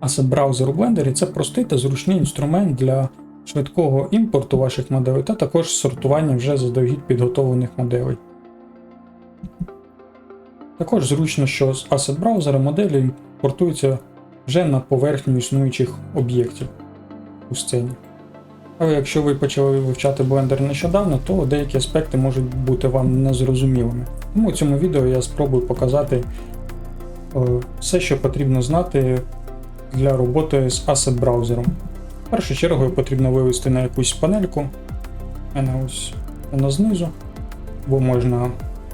Asset Browser у Blender це простий та зручний інструмент для швидкого імпорту ваших моделей та також сортування вже заздалегідь підготовлених моделей. Також зручно, що з Asset Browser моделі імпортуються вже на поверхню існуючих об'єктів у сцені. Але якщо ви почали вивчати Blender нещодавно, то деякі аспекти можуть бути вам незрозумілими. Тому у цьому відео я спробую показати е, все, що потрібно знати для роботи з Asset браузером. В першу чергу потрібно вивести на якусь панельку. У мене ось вона знизу, бо можна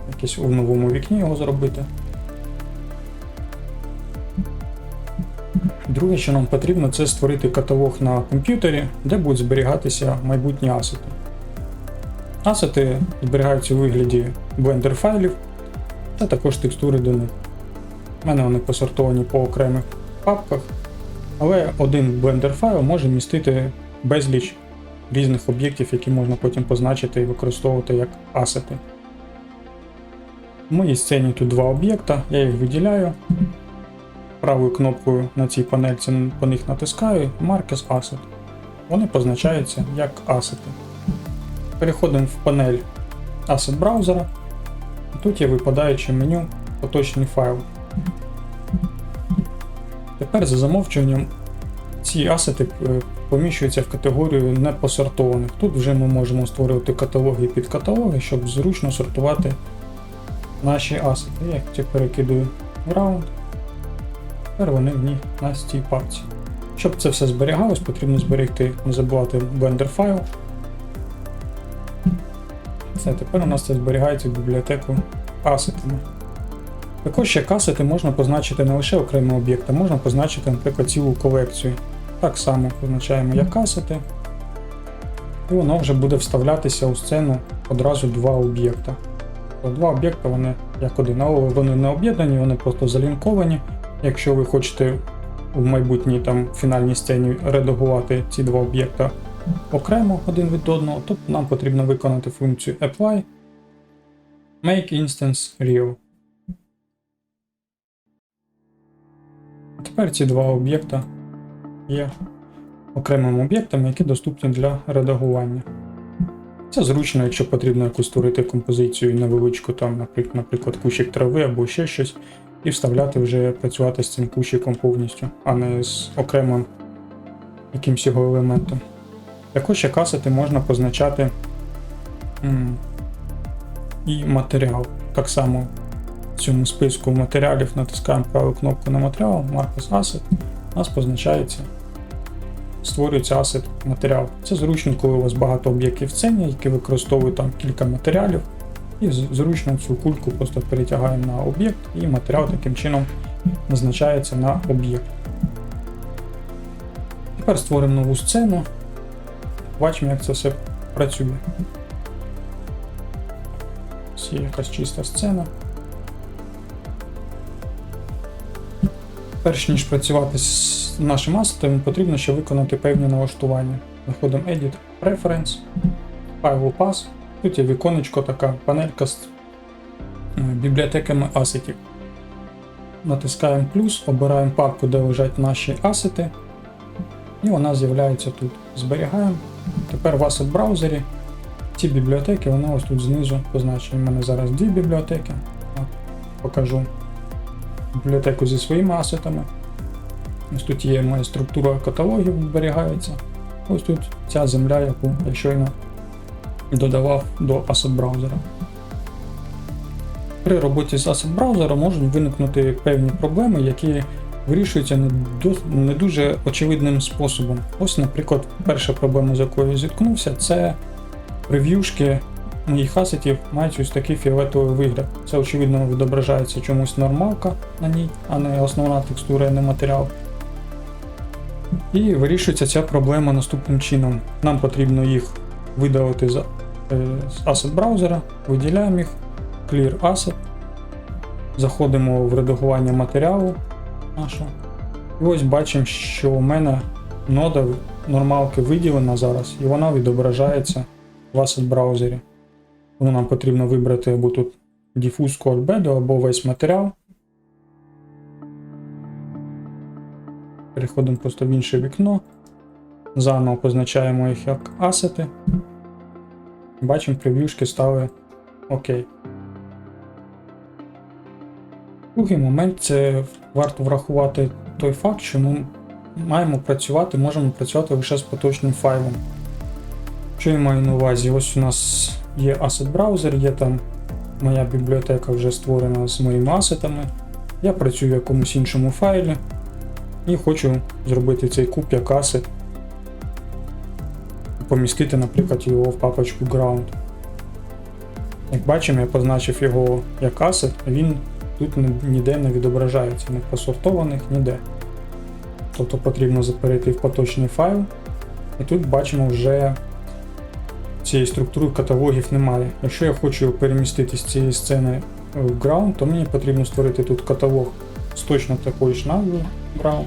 якесь у новому вікні його зробити. Друге, що нам потрібно, це створити каталог на комп'ютері, де будуть зберігатися майбутні асети. Асети зберігаються у вигляді Blender файлів та також текстури до них. У мене вони посортовані по окремих папках, але один Blender файл може містити безліч різних об'єктів, які можна потім позначити і використовувати як асети. В моїй сцені тут два об'єкта, я їх виділяю. Правою кнопкою на цій панельці по них натискаю Mark as Asset. Вони позначаються як асети. Переходимо в панель Asset браузера. Тут є випадаюче меню поточний файл. Тепер за замовчуванням ці асети е, поміщуються в категорію непосортованих. Тут вже ми можемо створювати каталоги і підкаталоги, щоб зручно сортувати наші асети. Я їх перекидую в раунд. Тепер вони в ній на цій папці. Щоб це все зберігалось, потрібно зберегти, не забувати Blender файл. Все, тепер у нас це зберігається в бібліотеку асетами. Також як асети можна позначити не лише окремий об'єкт, а можна позначити, наприклад, цілу колекцію. Так само позначаємо як асети. І воно вже буде вставлятися у сцену одразу два об'єкта. Тобто Два об'єкта вони як один, але вони не об'єднані, вони просто залінковані. Якщо ви хочете в майбутній там фінальній сцені редагувати ці два об'єкта окремо один від одного, то нам потрібно виконати функцію apply make instance real. Тепер ці два об'єкта є окремими об'єктами, які доступні для редагування. Це зручно, якщо потрібно якусь створити композицію невеличку, там, наприклад, кущик трави або ще щось, і вставляти вже працювати з цим кущиком повністю, а не з окремим якимсь його елементом. Також як асети можна позначати і матеріал. Так само цьому списку матеріалів натискаємо праву кнопку на матеріал, Marcus Asset, у нас позначається, створюється асет матеріал. Це зручно, коли у вас багато об'єктів в сцені, які використовують там кілька матеріалів. І зручно цю кульку просто перетягаємо на об'єкт, і матеріал таким чином назначається на об'єкт. Тепер створимо нову сцену. Бачимо, як це все працює. Ось є якась чиста сцена. Перш ніж працювати з нашим асетом, потрібно ще виконати певні налаштування. Заходимо Edit Preference, File Pass. Тут є віконечко, така панелька з е, бібліотеками асетів. Натискаємо плюс, обираємо папку, де лежать наші асети. І вона з'являється тут. Зберігаємо. Тепер в асет браузері ці бібліотеки, вони ось тут знизу позначені. У мене зараз дві бібліотеки. От, покажу бібліотеку зі своїми асетами. Ось тут є моя структура каталогів, зберігається. Ось тут ця земля, яку я щойно додавав до Asset браузера. При роботі з Asset браузером можуть виникнути певні проблеми, які вирішуються не, дуже очевидним способом. Ось, наприклад, перша проблема, з якою я зіткнувся, це прев'юшки моїх асетів мають ось такий фіолетовий вигляд. Це очевидно відображається чомусь нормалка на ній, а не основна текстура і не матеріал. І вирішується ця проблема наступним чином. Нам потрібно їх видалити е, з asset браузера, виділяємо їх, Clear Asset, заходимо в редагування матеріалу нашого. І ось бачимо, що у мене нода нормалки виділена зараз, і вона відображається в asset браузері. Тому нам потрібно вибрати або тут Diffuse Core або весь матеріал. Переходимо просто в інше вікно. Заново позначаємо їх як асети. Бачимо, прев'юшки стали окей. Другий момент це варто врахувати той факт, що ми маємо працювати, можемо працювати лише з поточним файлом. Що я маю на увазі? Ось у нас є asset браузер, є там моя бібліотека вже створена з моїми асетами. Я працюю в якомусь іншому файлі і хочу зробити цей куб як асет. Помістити, наприклад, його в папочку ground. Як бачимо, я позначив його як асет, він тут ніде не відображається, не посортованих ніде. Тобто потрібно перейти в поточний файл, і тут бачимо вже цієї структури каталогів немає. Якщо я хочу перемістити з цієї сцени в ground, то мені потрібно створити тут каталог з точно такою ж назвою ground.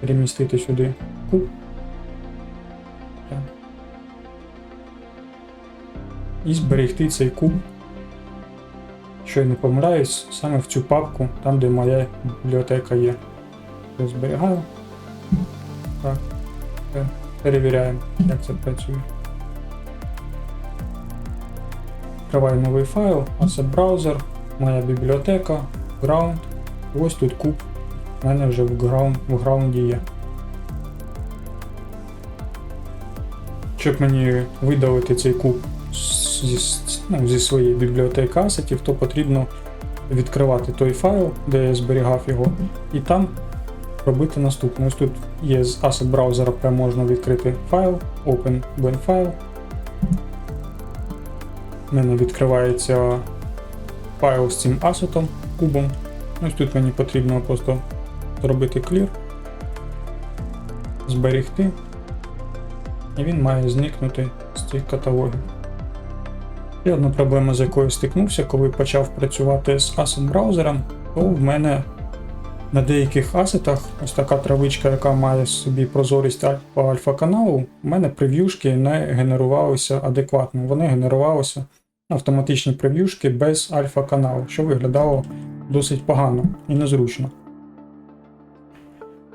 Перемістити сюди куб. І зберегти цей куб, що я не помиляюсь, саме в цю папку, там де моя бібліотека є. Зберігаю. Так. Перевіряємо, як це працює. Відкриваю новий файл, Asset Browser, моя бібліотека, Ground. Ось тут куб. У мене вже в, ground, в граунді є. Щоб мені видалити цей куб зі, ну, зі своєї бібліотеки асетів, то потрібно відкривати той файл, де я зберігав його, і там робити наступне. Ось тут є з asset браузера, прям можна відкрити файл, open when file. У мене відкривається файл з цим асетом, кубом. Ось тут мені потрібно просто зробити clear, зберегти, і він має зникнути з цих каталогів. І одна проблема, з якою стикнувся, коли почав працювати з asset браузером, то в мене на деяких асетах ось така травичка, яка має собі прозорість по альфа каналу, у мене прев'юшки не генерувалися адекватно. Вони генерувалися автоматичні прев'юшки без альфа каналу, що виглядало досить погано і незручно.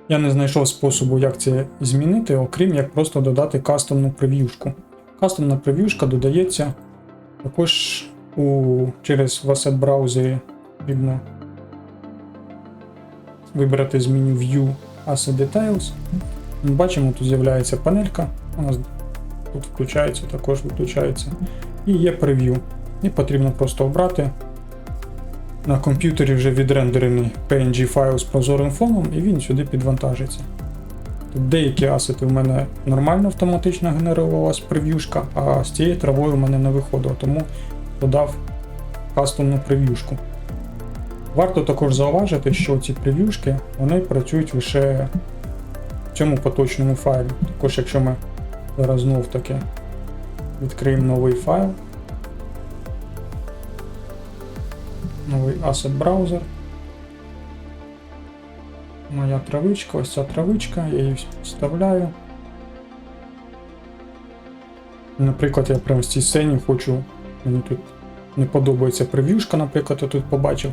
Я не знайшов способу, як це змінити, окрім як просто додати кастомну прев'юшку. Кастомна прев'юшка додається також у, через в asset браузері вибрати з меню View Asset Details. Ми бачимо, тут з'являється панелька, у нас тут включається, також виключається. І є прев'ю. І потрібно просто обрати. На комп'ютері вже відрендерений PNG файл з прозорим фоном, і він сюди підвантажиться. Тут деякі асети в мене нормально автоматично генерувалась прев'юшка, а з цією травою в мене не виходило, тому додав кастомну прев'юшку. Варто також зауважити, що ці прев'юшки вони працюють лише в цьому поточному файлі. Також, якщо ми зараз знов таки відкриємо новий файл, новий asset браузер. Моя травичка, ось ця травичка, я її вставляю. Наприклад, я прямо в цій сцені хочу, мені тут не подобається прев'юшка, наприклад, я тут побачив.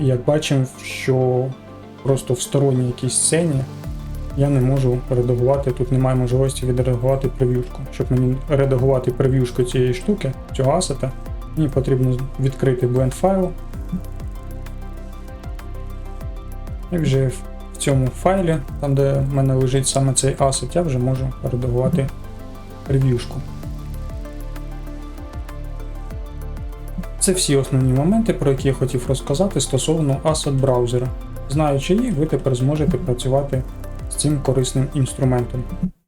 І як бачимо, що просто в сторонній якійсь сцені я не можу редагувати, тут немає можливості відредагувати прев'юшку. Щоб мені редагувати прев'юшку цієї штуки, цього асета, мені потрібно відкрити blend файл. І вже в в цьому файлі, там де в мене лежить саме цей асет, я вже можу редагувати прев'юшку. Це всі основні моменти, про які я хотів розказати стосовно asset браузера. Знаючи їх, ви тепер зможете працювати з цим корисним інструментом.